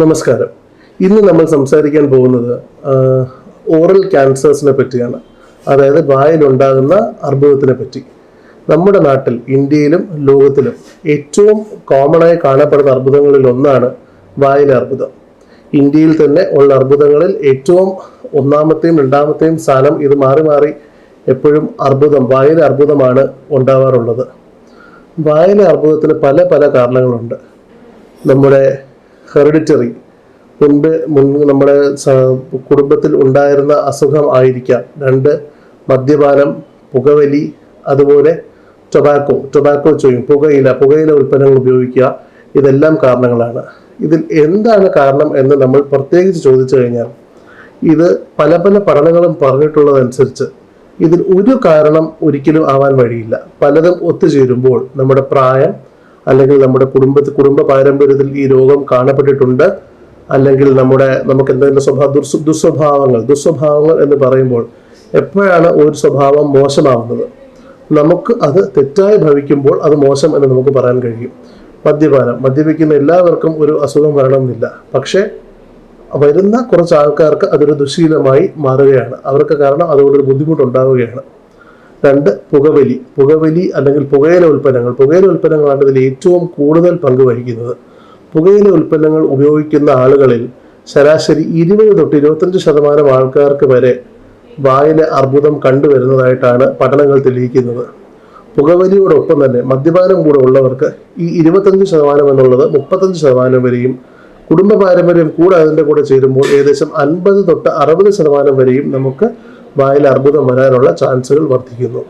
നമസ്കാരം. ഇന്ന് നമ്മൾ സംസാരിക്കാൻ പോകുന്നത് ഓറൽ ക്യാൻസേഴ്സിനെ പറ്റിയാണ്. അതായത് വായിലുണ്ടാകുന്ന അർബുദത്തിനെ പറ്റി. നമ്മുടെ നാട്ടിൽ ഇന്ത്യയിലും ലോകത്തിലും ഏറ്റവും കോമണായി കാണപ്പെടുന്ന അർബുദങ്ങളിൽ ഒന്നാണ് വായിലെ അർബുദം. ഇന്ത്യയിൽ തന്നെ ഉള്ള അർബുദങ്ങളിൽ ഏറ്റവും ഒന്നാമത്തെയും രണ്ടാമത്തെയും സ്ഥാനം ഇത് മാറി മാറി എപ്പോഴും അർബുദം വായിലെ അർബുദമാണ് ഉണ്ടാവാറുള്ളത്. വായിലെ അർബുദത്തിന് പല പല കാരണങ്ങളുണ്ട്. നമ്മുടെ ഹെറിഡിറ്ററി മുൻപ് മുൻ നമ്മുടെ കുടുംബത്തിൽ ഉണ്ടായിരുന്ന അസുഖം ആയിരിക്കാം. രണ്ട് മദ്യപാനം പുകവലി അതുപോലെ ടൊബാക്കോ ടൊബാക്കോ ചോയും പുകയില പുകയില ഉൽപ്പന്നങ്ങൾ ഉപയോഗിക്കുക ഇതെല്ലാം കാരണങ്ങളാണ്. ഇതിൽ എന്താണ് കാരണം എന്ന് നമ്മൾ പ്രത്യേകിച്ച് ചോദിച്ചു കഴിഞ്ഞാൽ ഇത് പല പല പഠനങ്ങളും പറഞ്ഞിട്ടുള്ളതനുസരിച്ച് ഇതിൽ ഒരു കാരണം ഒരിക്കലും ആവാൻ വഴിയില്ല. പലതും ഒത്തുചേരുമ്പോൾ നമ്മുടെ പ്രായം അല്ലെങ്കിൽ നമ്മുടെ കുടുംബത്തിൽ കുടുംബ പാരമ്പര്യത്തിൽ ഈ രോഗം കാണപ്പെട്ടിട്ടുണ്ട്. അല്ലെങ്കിൽ നമ്മുടെ നമുക്ക് എന്തെങ്കിലും സ്വഭാവ ദുർസ്വ ദുസ്വഭാവങ്ങൾ ദുസ്വഭാവങ്ങൾ എന്ന് പറയുമ്പോൾ എപ്പോഴാണ് ഒരു സ്വഭാവം മോശമാവുന്നത്? നമുക്ക് അത് തെറ്റായി ഭവിക്കുമ്പോൾ അത് മോശം എന്ന് നമുക്ക് പറയാൻ കഴിയും. മദ്യപാനം മദ്യപിക്കുന്ന എല്ലാവർക്കും ഒരു അസുഖം വരണമെന്നില്ല. പക്ഷേ വരുന്ന കുറച്ച് ആൾക്കാർക്ക് അതൊരു ദുശീലമായി മാറുകയാണ്. അവർക്ക് കാരണം അതുകൊണ്ടൊരു ബുദ്ധിമുട്ടുണ്ടാവുകയാണ്. രണ്ട് പുകവലി പുകവലി അല്ലെങ്കിൽ പുകയില ഉൽപ്പന്നങ്ങൾ. പുകയില ഉൽപ്പന്നങ്ങളാണ് ഇതിൽ ഏറ്റവും കൂടുതൽ പങ്ക് വഹിക്കുന്നത്. പുകയില ഉൽപ്പന്നങ്ങൾ ഉപയോഗിക്കുന്ന ആളുകളിൽ ശരാശരി ഇരുപത് തൊട്ട് ഇരുപത്തഞ്ച് ശതമാനം ആൾക്കാർക്ക് വരെ വായിലെ അർബുദം കണ്ടുവരുന്നതായിട്ടാണ് പഠനങ്ങൾ തെളിയിക്കുന്നത്. പുകവലിയോടൊപ്പം തന്നെ മദ്യപാനം കൂടെ ഉള്ളവർക്ക് ഈ ഇരുപത്തഞ്ച് ശതമാനം എന്നുള്ളത് മുപ്പത്തഞ്ച് ശതമാനം വരെയും കുടുംബ പാരമ്പര്യം കൂടെ അതിന്റെ കൂടെ ചേരുമ്പോൾ ഏകദേശം അൻപത് തൊട്ട് അറുപത് ശതമാനം വരെയും നമുക്ക് വായിൽ അർബുദം വരാനുള്ള ചാൻസുകൾ വർദ്ധിക്കുന്നു.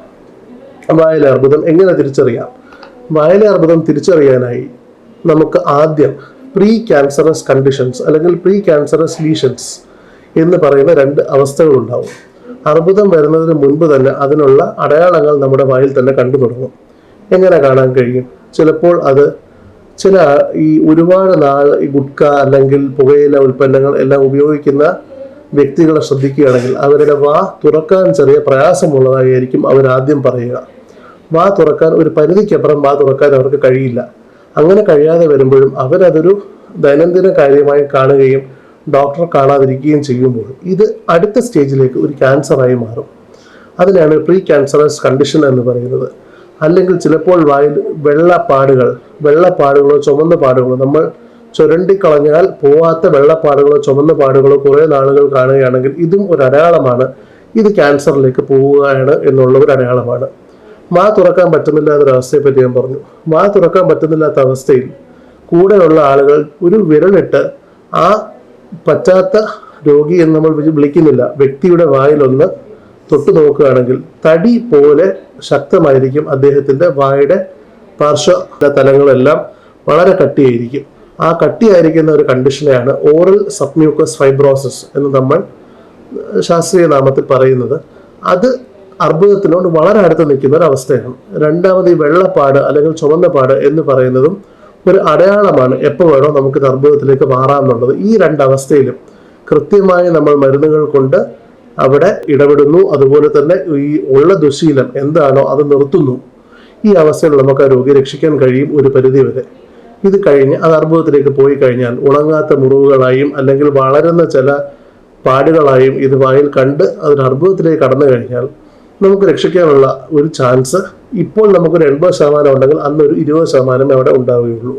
വായിലെ അർബുദം എങ്ങനെ തിരിച്ചറിയാം? വായിലെ അർബുദം തിരിച്ചറിയാനായി നമുക്ക് ആദ്യം പ്രീ ക്യാൻസറസ് കണ്ടീഷൻസ് അല്ലെങ്കിൽ പ്രീ ക്യാൻസറസ് ലീഷൻസ് എന്ന് പറയുന്ന രണ്ട് അവസ്ഥകളുണ്ടാവും അർബുദം വരുന്നതിന് മുൻപ് തന്നെ അതിനുള്ള അടയാളങ്ങൾ നമ്മുടെ വായിൽ തന്നെ കണ്ടു തുടങ്ങും. എങ്ങനെ കാണാൻ കഴിയും? ചിലപ്പോൾ അത് ചില ഈ ഒരുപാട് നാൾ ഈ ഗുഡ്ക അല്ലെങ്കിൽ പുകയില ഉൽപ്പന്നങ്ങൾ എല്ലാം ഉപയോഗിക്കുന്ന വ്യക്തികളെ ശ്രദ്ധിക്കുകയാണെങ്കിൽ അവരുടെ വാ തുറക്കാൻ ചെറിയ പ്രയാസമുള്ളതായിരിക്കും അവരാദ്യം പറയുക. വാ തുറക്കാൻ ഒരു പരിധിക്കപ്പുറം വാ തുറക്കാൻ അവർക്ക് കഴിയില്ല. അങ്ങനെ കഴിയാതെ വരുമ്പോഴും അവരതൊരു ദൈനംദിന കാര്യമായി കാണുകയും ഡോക്ടർ കാണാതിരിക്കുകയും ചെയ്യുമ്പോൾ ഇത് അടുത്ത സ്റ്റേജിലേക്ക് ഒരു ക്യാൻസറായി മാറും. അതിനാണ് പ്രീ ക്യാൻസറസ് കണ്ടീഷൻ എന്ന് പറയുന്നത്. അല്ലെങ്കിൽ ചിലപ്പോൾ വായിൽ വെള്ളപ്പാടുകൾ വെള്ളപ്പാടുകളോ ചുമന്ന പാടുകളോ നമ്മൾ ചുരണ്ടിക്കളഞ്ഞാൽ പോവാത്ത വെള്ളപ്പാടുകളോ ചുമന്ന പാടുകളോ കുറേ നാളുകൾ കാണുകയാണെങ്കിൽ ഇതും ഒരു അടയാളമാണ്. ഇത് ക്യാൻസറിലേക്ക് പോവുകയാണ് എന്നുള്ള ഒരു അടയാളമാണ്. മാ തുറക്കാൻ പറ്റുന്നില്ലാത്ത എന്നൊരവസ്ഥയെ പറ്റി ഞാൻ പറഞ്ഞു. മാ തുറക്കാൻ പറ്റുന്നില്ലാത്ത അവസ്ഥയിൽ കൂടെയുള്ള ആളുകൾ ഒരു വിരലിട്ട് ആ പറ്റാത്ത രോഗി എന്ന് നമ്മൾ വിളിക്കുന്നില്ല. വ്യക്തിയുടെ വായിലൊന്ന് തൊട്ടു നോക്കുകയാണെങ്കിൽ തടി പോലെ ശക്തമായിരിക്കും അദ്ദേഹത്തിന്റെ വായുടെ പാർശ്വ തലങ്ങളെല്ലാം വളരെ കട്ടിയായിരിക്കും. ആ കട്ടിയായിരിക്കുന്ന ഒരു കണ്ടീഷനെയാണ് ഓറൽ സബ്മ്യൂക്കസ് ഫൈബ്രോസിസ് എന്ന് നമ്മൾ ശാസ്ത്രീയ നാമത്തിൽ പറയുന്നത്. അത് അർബുദത്തിനോട് വളരെ അടുത്ത് നിൽക്കുന്ന ഒരു അവസ്ഥയാണ്. രണ്ടാമത് ഈ വെള്ളപ്പാട് അല്ലെങ്കിൽ ചുവന്ന പാട് എന്ന് പറയുന്നതും ഒരു അടയാളമാണ് എപ്പോൾ വേണോ നമുക്ക് അർബുദത്തിലേക്ക് മാറാമെന്നുള്ളത് ഈ രണ്ടവസ്ഥയിലും കൃത്യമായി നമ്മൾ മരുന്നുകൾ കൊണ്ട് അവിടെ ഇടപെടുന്നു. അതുപോലെ തന്നെ ഈ ഉള്ള ദുശീലം എന്താണോ അത് നിർത്തുന്നു. ഈ അവസ്ഥയിൽ നമുക്ക് ആ രോഗിയെ രക്ഷിക്കാൻ കഴിയും ഒരു പരിധി വരെ. ഇത് കഴിഞ്ഞ് അത് അർബുദത്തിലേക്ക് പോയി കഴിഞ്ഞാൽ ഉണങ്ങാത്ത മുറിവുകളായും അല്ലെങ്കിൽ വളരുന്ന ചില പാടുകളായും ഇത് വായിൽ കണ്ട് അതൊരു അർബുദത്തിലേക്ക് കടന്നു കഴിഞ്ഞാൽ നമുക്ക് രക്ഷിക്കാനുള്ള ഒരു ചാൻസ് ഇപ്പോൾ നമുക്കൊരു എൺപത് ശതമാനം ഉണ്ടെങ്കിൽ അന്നൊരു ഇരുപത് ശതമാനമേ അവിടെ ഉണ്ടാവുകയുള്ളൂ.